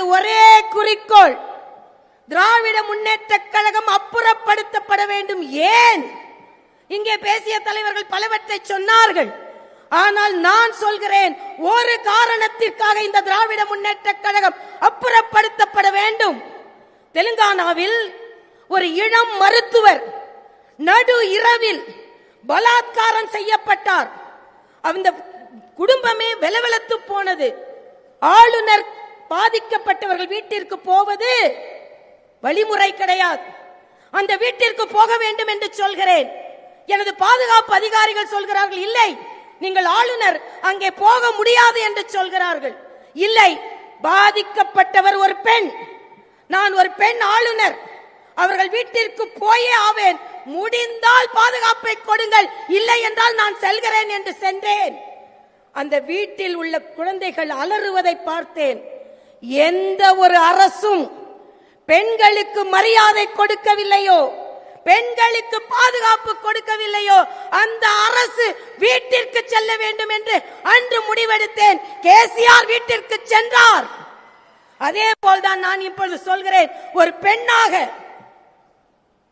எனது ஒரே குறிக்கோள். திராவிட முன்னேற்ற கழகம் அப்புறப்படுத்தப்பட வேண்டும் ஏன்? இங்கே பேசிய தலைவர்கள் பலவற்றை சொன்னார்கள். ஆனால் நான் சொல்கிறேன் ஒரு காரணத்திற்காக இந்த திராவிட முன்னேற்ற கழகம் அப்புறப்படுத்தப்பட வேண்டும். தெலுங்கானாவில் ஒரு இளம் மருத்துவர் நடு இரவில் பலாத்காரம் செய்யப்பட்டார். அந்த குடும்பமே வெலவெலத்து போனது. ஆளுநர் பாதிக்கப்பட்டவர்கள் வீட்டிற்கு போவது வழிமுறை கிடையாது. அந்த வீட்டிற்கு போக வேண்டும் என்று சொல்கிறேன். எனது பாதுகாப்பு அதிகாரிகள் சொல்கிறார்கள் இல்லை நீங்கள் ஆளுநர் அங்கே போக முடியாது என்று சொல்கிறார்கள். இல்லை பாதிக்கப்பட்டவர் ஒரு பெண். நான் ஒரு பெண் ஆளுநர். அவர்கள் வீட்டிற்கு போயே ஆவேன். முடிந்தால் பாதுகாப்பை கொடுங்கள். இல்லை என்றால் நான் செல்கிறேன் என்று சென்றேன். அந்த வீட்டில் உள்ள குழந்தைகள் அலறுவதை பார்த்தேன். எந்த ஒரு அரசும் பெண்களுக்கு மரியாதை கொடுக்கவில்லையோ பெண்களுக்கு பாதுகாப்பு கொடுக்கவில்லையோ அந்த அரசு வீட்டிற்கு செல்ல வேண்டும் என்று அன்று முடிவெடுத்தேன். கேசிஆர் வீட்டிற்கு சென்றார். அதே போல்தான் நான் இப்பொழுது சொல்கிறேன் ஒரு பெண்ணாக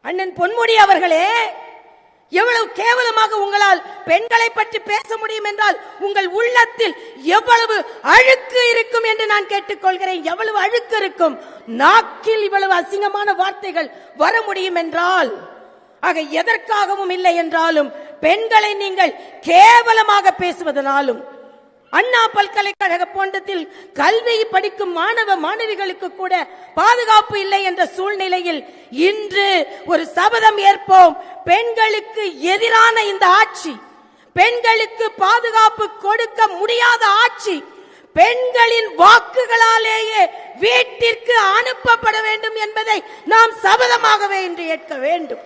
அண்ணன் பொன்முடி அவர்களே எவ்வளவு கேவலமாக உங்களால் பெண்களை பற்றி பேச முடியும் என்றால் உங்கள் உள்ளத்தில் எவ்வளவு அழுக்கு இருக்கும் என்று நான் கேட்டுக்கொள்கிறேன். எவ்வளவு அழுக்கு இருக்கும். நாக்கில் இவ்வளவு அசிங்கமான வார்த்தைகள் வர முடியும் என்றால் ஆக எதற்காகவும் இல்லை என்றாலும் பெண்களை நீங்கள் கேவலமாக பேசுவதனாலும் அண்ணா பல்கலைக்கழக போன்றத்தில் கல்வி படிக்கும் மாணவ மாணவிகளுக்கு கூட பாதுகாப்பு இல்லை என்ற சூழ்நிலையில் இன்று ஒரு சபதம் ஏற்போம். பெண்களுக்கு எதிரான இந்த ஆட்சி பெண்களுக்கு பாதுகாப்பு கொடுக்க முடியாத ஆட்சி பெண்களின் வாக்குகளாலேயே வீட்டிற்கு அனுப்பப்பட வேண்டும் என்பதை நாம் சபதமாகவே இன்று ஏற்க வேண்டும்.